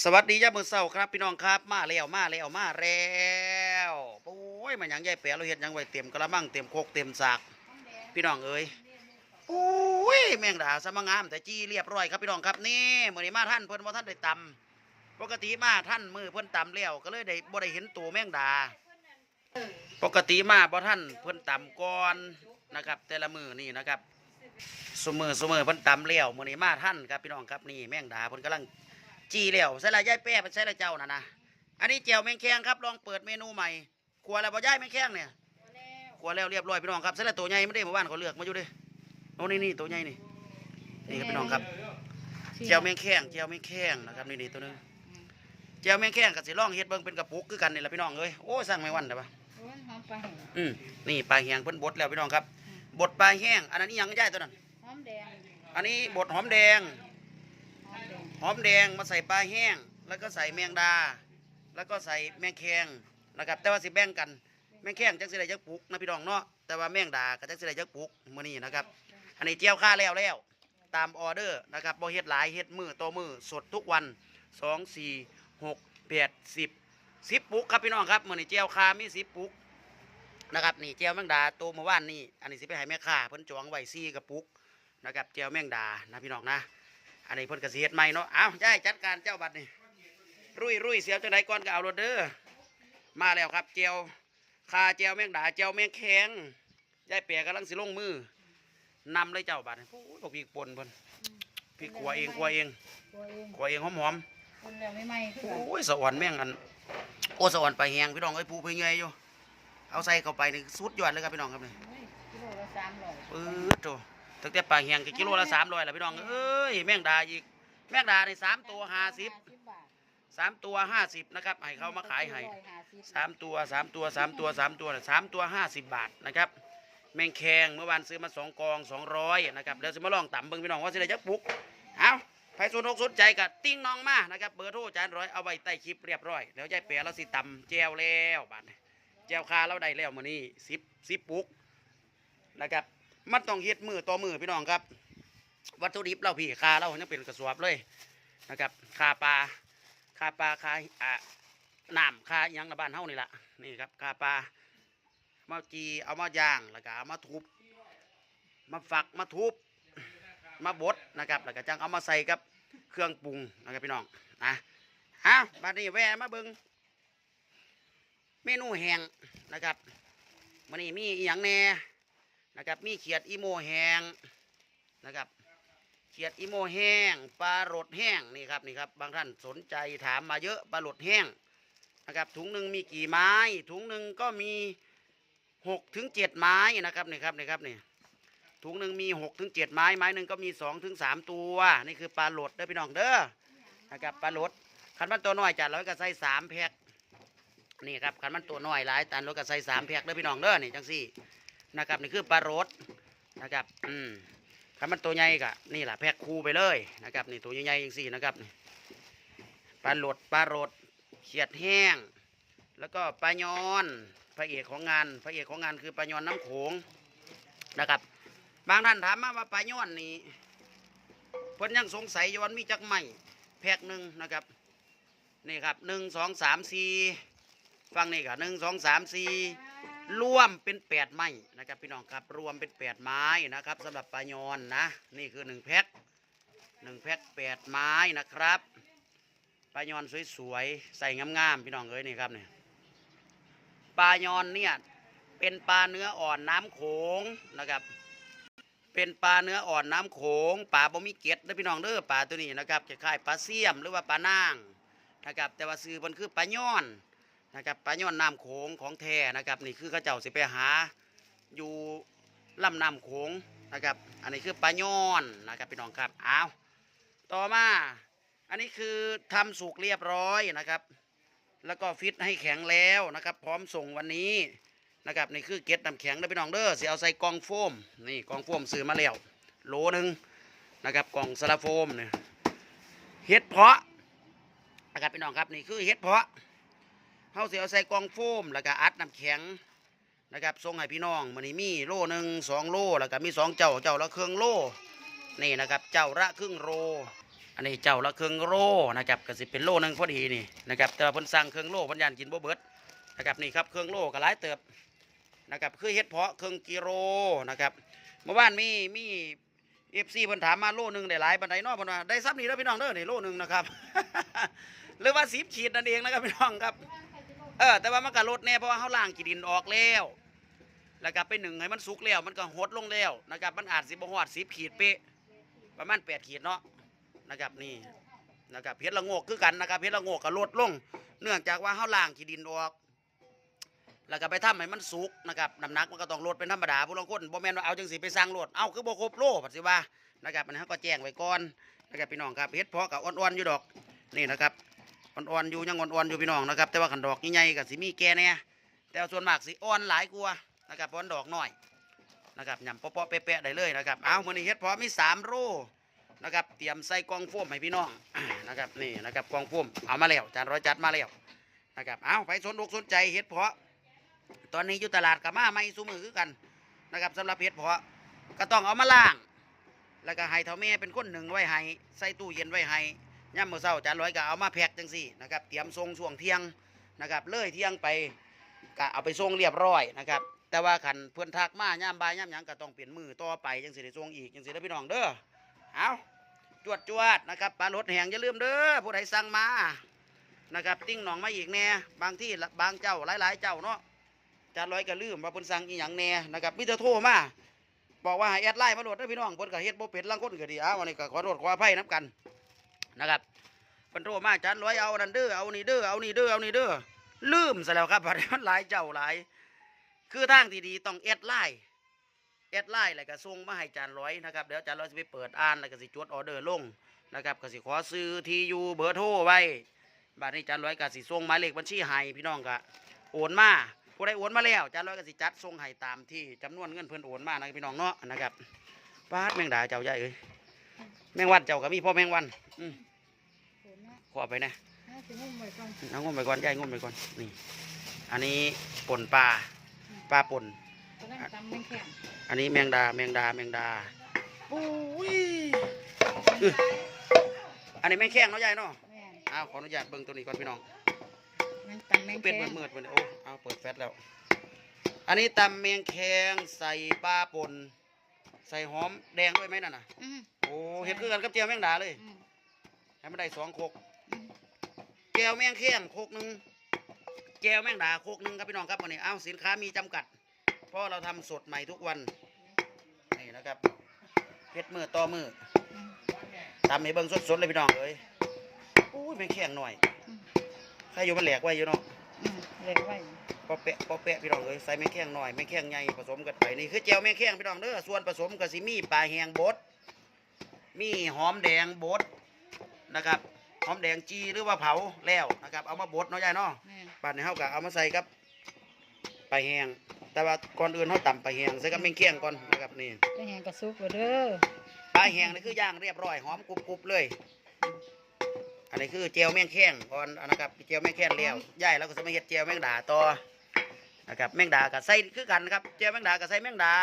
สวัสดีย่ามือเศร้าครับพี่น้องครับมาแล้วมาแล้วมาแล้วโอ้ยมันยังใหญ่แปะเราเห็ดยังไว้เต็มกระมังเต็มโคกเต็มสาก พี่น้องเอ้ยโอ้ยแมงดาสมังงามแต่จี้เรียบร้อยครับพี่น้องครับนี่มื้อนี้มาท่านเพิ่นว่าท่านได้ตำปกติมาท่านมือเพิ่นตำแล้วก็เลยได้บ่ได้เห็นตัวแมงดา ปกติมาบ่ท่านเพิ่นตำก่อนนะครับ แต่ละมือนี่นะครับสมือสมือเพิ่นตำแล้วมื้อนี้มาท่านครับพี่น้องครับนี่แมงดาเพิ่นกำลัง จีแล้วใส่ละยายแป้เป็นใส่ละเจ้าน่ะนะอันนี้เจียวแมงแคงครับลองเปิดเมนูใหม่ครัวแล้วบ่ยายแมงแคงเนี่ยครัวแล้วเรียบร้อยพี่น้องครับใส่ละตัวใหญ่ไม่ได้เมื่อวานเขาเลือกมาอยู่เดิโอ้นี่นี่ตัวใหญ่นี่นี่ครับพี่น้องครับเจียวแมงแคงเจียวแมงแคงนะครับนี่นี่ตัวหนึงเจียวแมงแคงกับสิลองเฮ็ดเบิ่งเป็นกระปุกคือกันนี่แหละพี่น้องเอ้ยโอ้ยสั่งไม่วันแต่ปะโอ้ยหอมปลาแห้งอืมนี่ปลาแห้งเพิ่นบดแล้วพี่น้องครับบดปลาแห้งอันนั้นอีหยังยายตัวนั้นหอมแดงอันนี้บดหอมแดง หอมแดงมาใส่ปลาแห้ง แล้วก็ใส่แมงดา แล้วก็ใส่แมงแคงนะครับ แต่ว่าสิแบ่งกันแมงแคงจักสิได้จักปุกนะพี่น้องเนาะแต่ว่าแมงดาก็จักสิได้จักปุกมื้อนี้นะครับ อันนี้เจียวข้าแล้วแล้ว ตามออเดอร์นะครับบ่เฮ็ดหลายเฮ็ดมือต่อมือสดทุกวัน2 4 6 8 10 10ปุกครับพี่น้องครับมื้อนี้เจียวข้ามี10ปุกนะครับนี่เจียวแมงดาตัวเมื่อวานนี่อันนี้สิไปให้แม่ค้าเพิ่นจองไว้4กระปุกนะครับเจียวแมงดานะพี่น้องนะ อันนี้เพิ่นกระเสียดใหม่เนาะเอาได้จัดการเจ้าบัตรนี่รุ่ยรุ่ยเสียวจังไดก่อนก็เอารถเด้อมาแล้วครับเจียวคาเจียวแมงดาเจียวแมงแข็งยายเปียกำลังสิลงมือนำเลยเจ้าบัตรโอ้ยบอกพี่ปนเพิ่นพี่ขัวเองขัวเองตัวเองขัวเองหอมหอมคนแล้วไม่ไหม้ขึ้นๆโอ้ยสวรรค์แม่งอันโอ้สวรรค์ไปแหงพี่น้องเอ้ยผู้เพื่อไงอยู่เอาใส่เข้าไปนี่สุดยอดเลยครับพี่น้องครับนี่กิโลละสามร้อยปื๊ดโต ตั้งแต่ปลาแหงก็กิโลละสามร้อยล้วพี่น้องเอ้ยแมงดาอีก แมงดาในสามตัวห้าสิบสามตัวห้าสิบนะครับให้เขามาขายให้สามตัวสามตัวสามตัวสามตัวสามตัวห้าสิบบาทนะครับ แมงแคงเมื่อวานซื้อมาสองกองสองร้อยนะครับเดี๋ยวจะมาลองต่ำเบิ่งพี่น้องว่าสิได้จักปุกเอาใครสนอกสนใจกับติ้งน้องมานะครับเบอร์โทรจานร้อยเอาไว้ใต้คลิปเรียบร้อยแล้วยายเปียเราสิต่ำแจวแล้วบาทนี้แจวคาเราได้แล้วมื้อนี้สิบสิบปุกนะครับ มันต้องเฮ็ดมือต่อมือพี่น้องครับ วัตถุดิบเราพี่คาเรายังเป็นกระสอบเลยนะครับคาปลาคาปลาคาอ่าน้ำคาหยังในบ้านเฮานี่แหละนี่ครับคาปลามาจีเอามาย่างแล้วก็เอามาทุบมาฝักมาทุบมาบดนะครับแล้วก็จังเอามาใส่กับเครื่องปรุงนะครับพี่น้องนะฮะบัดนี้แวะมาเบิงเมนูแห้งนะครับมันนี้มีอีหยังแน่ นะครับ มีเขียดอีโมแห้งนะครับ เขียดอีโมแห้งปลาโรดแห้งนี่ครับนี่ครับ บางท่านสนใจถามมาเยอะปลาโรดแห้งนะครับ ถุงหนึ่งมีกี่ไม้ ถุงหนึ่งก็มีหกถึงเจ็ดไม้นะครับนี่ครับนี่ครับนี่ถุงหนึ่งมีหกถึงเจ็ดไม้ไม้หนึ่งก็มีสองถึงสามตัวนี่คือปลาหลดเด้อพี่น้องเด้อนะครับปลาหลดขันมันตัวน้อยจัดเราก็ใส่สามแพ็คนี่ครับขันมันตัวน้อยหลายตันเราก็ใส่สามแพ็คเด้อพี่น้องเด้อนี่จังสี่ นะครับนี่คือปลาโหลดนะครับอืมขันมันตัวใหญ่ก็นี่แหละแพ็คคู่ไปเลยนะครับนี่ตัวใหญ่ๆจังสี่นะครับปลาโหลดปลาโหลดเขียดแห้ง แล้วก็ปลายอนพระเอกของงานพระเอกของงานคือปลายอนน้ำโขงนะครับ บางท่านถามมาว่าปลายอนนี่เพิ่นยังสงสัยยวันมีจักไหมแพกหนึ่งนะครับนี่ครับหนึ่งสองสามสี่ฟังนี่ครับหนึ่งสองสามสี่ รวมเป็นแปดไม้นะครับพี่น้องครับรวมเป็นแปดไม้นะครับสำหรับปลายอนนะนี่คือหนึ่งแพ็คหนึ่งแพ็คแปดไม้นะครับปลายอนสวยๆใส่งามๆพี่น้องเอ้ยนี่ครับเนี่ยปลายอนเนี่ยเป็นปลาเนื้ออ่อนน้ำโขงนะครับเป็นปลาเนื้ออ่อนน้ำโขงปลาบ่มีเกล็ดนะพี่น้องเด้อปลาตัวนี้นะครับคล้ายๆปลาเสี่ยมหรือว่าปลานางนะครับแต่ว่าซื้อมันคือปลาย้อน นะครับปลาย้อนน้ำโขงของแท้นะครับ นี่คือข้าเจ้าสิไปหา อยู่ลำน้ำโขงนะครับ อันนี้คือปลาย้อนนะครับพี่น้องครับอ้าวต่อมา อันนี้คือทำสุกเรียบร้อยนะครับ แล้วก็ฟิตให้แข็งแล้วนะครับ พร้อมส่งวันนี้นะครับนี่คือเก็ดน้ำแข็งเด้อพี่น้องเด้อเสิเอาใส่กล่องโฟมนี่กล่องโฟมซื้อมาแล้วโหลหนึ่งนะครับกล่องสลาโฟมเนี่ยเห็ดเพาะนะครับพี่น้องครับนี่คือเห็ดเพาะ เขาเสิเอาใส่กล่องโฟมแล้วก็อัดน้ำแข็งนะครับส่งให้พี่น้องมันนี้มีโลหนึ่งสองโลแล้วก็มีสองเจ้าเจ้าละเครึ่งโลนี่นะครับเจ้าละครึ่งโลอันนี้เจ้าละเครื่องโลนะครับก็สิเป็นโลหนึ่งพอดีนี่นะครับแต่ว่าเพิ่นสั่งเครื่องโลพิ่นยานกินบ่เบิดนะครับนี่ครับเครื่องโลก็หลายเติบนะครับคือเฮ็ดเพาะเครื่องกิโลนะครับเมื่อวานมีมีเอฟซีเพิ่นถามมาโลหนึ่งได้หลายปานใดนาะเพิ่นว่าได้ซ้ำนี่แล้วพี่น้องเด้อนี่โลหนึ่งนะครับหรือว่า10ขีดนั่นเองนะครับพี่น้องครับ เออแต่ว่ามันก็ลดแน่เพราะว่าเฮาล้างขี้ดินออกแล้วแล้วก็ไปหนึ่งให้มันสุกแล้วมันก็หดลงแล้วนะครับมันอาจสิบ่ฮอด10ขีดเป๊ะประมาณ8ขีดเนาะนะครับนี่นะครับเพชรละโงกคือกันนะครับเพชรละโงกก็ลดลง เนื่องจากว่าเฮาล้างขีดินออก แล้วก็ไปทำให้มันสุกนะครับน้ำหนักมันก็ต้องลดเป็นธรรมดาผู้ลงคนบ่แมนว่าเอาจังสิไปสร้างโลดเอาคือบ่ครบโลปัดสิว่านะครับอันนี้เฮาก็แจ้งไว้ก่อนนะครับพี่น้องครับเฮ็ดเพาะก็อ่อนๆอยู่ดอกนี่นะครับ อ่อนๆอยู่ยังอ่อนๆอยู่พี่น้องนะครับแต่ว่าขันดอกใหญ่ๆก็สิมีแก่แน่แต่ว่าส่วนมากสิอ่อนหลายกว่านะครับเพราะดอกน้อยนะครับยำเปาะๆเป๊ะๆได้เลยนะครับเอามื้อนี้เฮ็ดพาะมีสามโลนะครับเตรียมใส่กองโฟมให้พี่น้องนะครับนี่นะครับกองโฟมเอามาแล้วจานร้อยจัดมาแล้วนะครับเอาไปสนอกสนใจเห็ดเพาะตอนนี้อยู่ตลาดกับมาไม่ซูมือคือกันนะครับสำหรับเห็ดเพาะก็ต้องเอามาล้าง แล้วก็ให้เท่าแม่เป็นคนหนึ่งไว้ให้ใส่ตู้เย็นไว้ให้ ย่ำมื้อเช้าจานร้อยก็เอามาแพ็คจังสี่นะครับเตรียมส่งช่วงเที่ยงนะครับเลยเที่ยงไปก็เอาไปส่งเรียบร้อยนะครับ แต่ว่าขันเพื่อนทักมาย่ำบายย่ำหยังก็ต้องเปลี่ยนมือต่อไปจังสิได้ส่งอีกจังสิได้อพี่น้องเด้อเอาจวดจวดนะครับปลารถแหงอย่าลืมเด้อผู้ใดสั่งมานะครับติ้งหนองมาอีกแน่บางที่บางเจ้าหลายๆ เจ้าเนาะจานร้อยก็ลืมว่าเพิ่นสั่งอีหยังแน่นะครับมิจะโทรมาบอกว่าให้แอดไลน์มาโหลดเด้อพี่น้องเพิ่นก็เฮ็ดบ่เป็นลางคนก็ดีอ้าววันนี้ก็ขอโทษขออภัยนํกัน นะครับเพิ่นโทรมาจานร้อยเอานั่นเด้อเอานี่เด้อเอานี่เด้อเอานี่เด้อลืมซะแล้วครับบัดนี้มันหลายเจ้าหลาย คือทางที่ดีต้องแอดไลน์แอดไลน์แล้วก็ส่งมาให้จานร้อยนะครับเดี๋ยวจานร้อยจะไปเปิดอ่านแล้วก็สิจดออเดอร์ลงนะครับก็สิขอซื้อทียูเบอร์โทรไว้บัดนี้จานร้อยก็สิส่งหมายเลขบัญชีให้พี่น้องก็โอนมาผู้ใดโอนมาแล้วจานร้อยก็สิจัดส่งให้ตามที่จำนวนเงินเพิ่นโอนมานะพี่น้องเนาะนะครับป้าดแมงดาเจ้าใหญ่เอ้ย แมงวันเจ้าก็มีพ่อแมงวันอืมเห็นนะขอไปนะน่าจะงุ่มไว้ก่อนเอางมไปก่อนยายงมไปก่อนนี่ อันนี้ป่นปลาปลาป่นตอนนั้นตำไม่แข็งอันนี้แมงดาแมงดาแมงดาปุ้ยอื้ออันนี้แมงแข้งเนาะยายเนาะแม่นอ้าวขออนุญาตเบิ่งตัวนี้ก่อนพี่น้องแม่นตำแม่งเป็นแข็งมืดๆมันโอ้เอาเปิดแฟลชแล้ว อันนี้ตำแมงแข้งใส่ปลาป่นใส่หอมแดงด้วยไหมนั่นน่ะอืม โอ้เห็ดคือกันกับเจียวแมงดาเลยอืมให้มันได้สองโคกอืมแก้วแมงแข้งโคกหนึ่งแก้วแมงดาโคกหนึ่งครับพี่น้องครับวันนี้อ้าวสินค้ามีจำกัด เพราะเราทำสดใหม่ทุกวันนี่นะครับเฮ็ดมือต่อมืออืมตามให้เบิ่งสดๆเลยพี่น้องเอ้ยโอ้ยแม่งแข็งหน่อยอืม ใครอยู่มันแหลกไว้อยู่เนาะ อืมเล็กไว้พอแปะพอแปะพี่น้องเอ้ยใส่แม่งแข็งหน่อยแม่งแข็งใหญ่ผสมกันไปนี่คือแจ่วแม่งแข็งพี่น้องเด้อส่วนผสมก็สิมีปลาแห้งบด มีหอมแดงบดนะครับ หอมแดงจีหรือว่าเผาแล้วนะครับ เอามาบดเนาะยายเนาะแม่นป่านนี้เฮาก็เอามาใส่กับปลาแห้งแต่ว่าก่อนอื่นเฮาตำปลาแห้งใส่กับแม่งแข็งก่อนนะครับนี่ก็ยังกระซุกไว้เด้อปลาแห้งนี่คือย่างเรียบร้อยหอมกรุบๆเลย อันนี้คือเจียวแมงแข้งก่อนอันนะครับเจียวแมงแข้งแล้วย่ายแล้วก็จะมาเฮ็ดเจียวแมงดาต่อนะครับแมงดากับไส้คือกันนะครับเจียวแมงดากับไส้แมงดา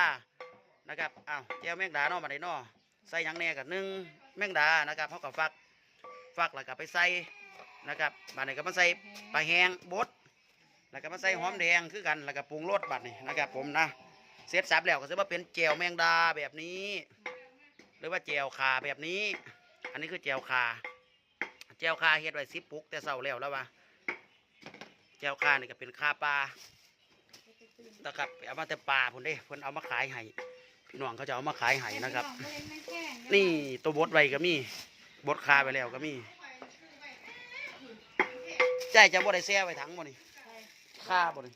นะครับอ้าวเจียวแมงดาเนาะมาได้เนาะ ใส่ยังแน่กับหนึ่งแมงดานะครับเขากับฟักฟักแล้วก็ไปใส่นะครับบัดนี้ก็มาใส่ปลาแห้งบดแล้วก็มาใส่หอมแดงคือกันแล้วก็ปรุงรสบัดนี้นะครับผมนะเสร็จสับแล้วก็จะมาเป็นเจียวแมงดาแบบนี้ หรือว่าเจียวคาแบบนี้ อันนี้คือเจียวคาเจียวคาเฮ็ดไว้สิปุกแต่เศร้าแล้วแล้ววะเจียวคานี่ก็เป็นคาปลานะครับเอามาแต่ปลาพุ่นเด้เพิ่นเอามาขายให้ พี่น้องเขาจะเอามาขายให้นะครับ นี่ตัวบดไว้ก็มีบดคาไปแล้วก็มีใจจะบ่ได้แซ่ไว้ถังบ่นี่คาบ่นี่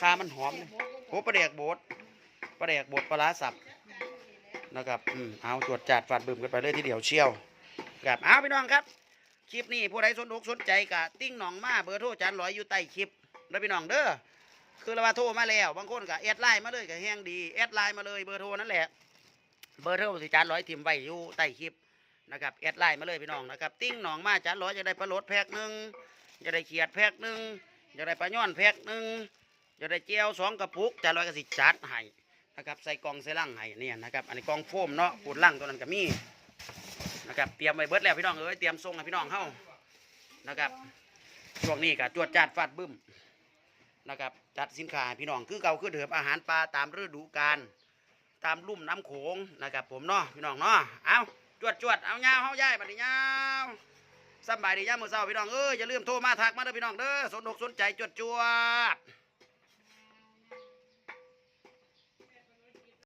คามันหอมเลยโอ้ปลาแดกบดปลาแดกบดปลาร้าสับนะครับอืมเอาจวดจัดฟาดบึมกันไปเลยทีเดียวเชียวครับเอาพี่น้องครับคลิปนี้ผู้ใดสนอกสนใจกะติ้งหนองมาเบอร์โทรจานร้อยอยู่ใต้คลิปแล้วพี่น้องเด้อ คือเราว่าโทรมาแล้ว บางคนก็แอดไลน์มาเลยก็แห้งดีแอดไลน์มาเลยเบอร์โทรนั่นแหละ เบอร์โทรสิจานร้อยทิมไว้อยู่ใต้คลิปนะครับแอดไลน์มาเลยพี่น้องนะครับ ติ้งหนองมาจานร้อยจะได้ปลาโลดแพ็คหนึ่งจะได้เขียดแพ็คหนึ่งจะได้ปลาย่อนแพ็คหนึ่งจะได้เจียวสองกระปุกจานร้อยก็สิจัดให้นะครับใส่กองใส่ลังให้เนี่ยนะครับอันนี้กองโฟมเนาะปูดลังตัวนั้นก็มีนะครับเตรียมไว้เบิดแล้วพี่น้องเอ้ยเตรียมส่งให้พี่น้องเฮานะครับช่วงนี้ก็จวดจาดฟาดบึ้ม นะครับจัดสินค้าพี่น้องคือเก่าคือเดิมอาหารปลาตามฤดูกาลตามลุ่มน้ำโขงนะครับผมเนาะพี่น้องเนาะเอาจวดจวดเอาเงาเฮาย้ายบัดนี้ยาสบายดีย่ามมื้อเช้าพี่น้องเอ้ยอย่าลืมโทรมาทักมาเด้อพี่น้องเด้อสนอกสนใจจวดจวด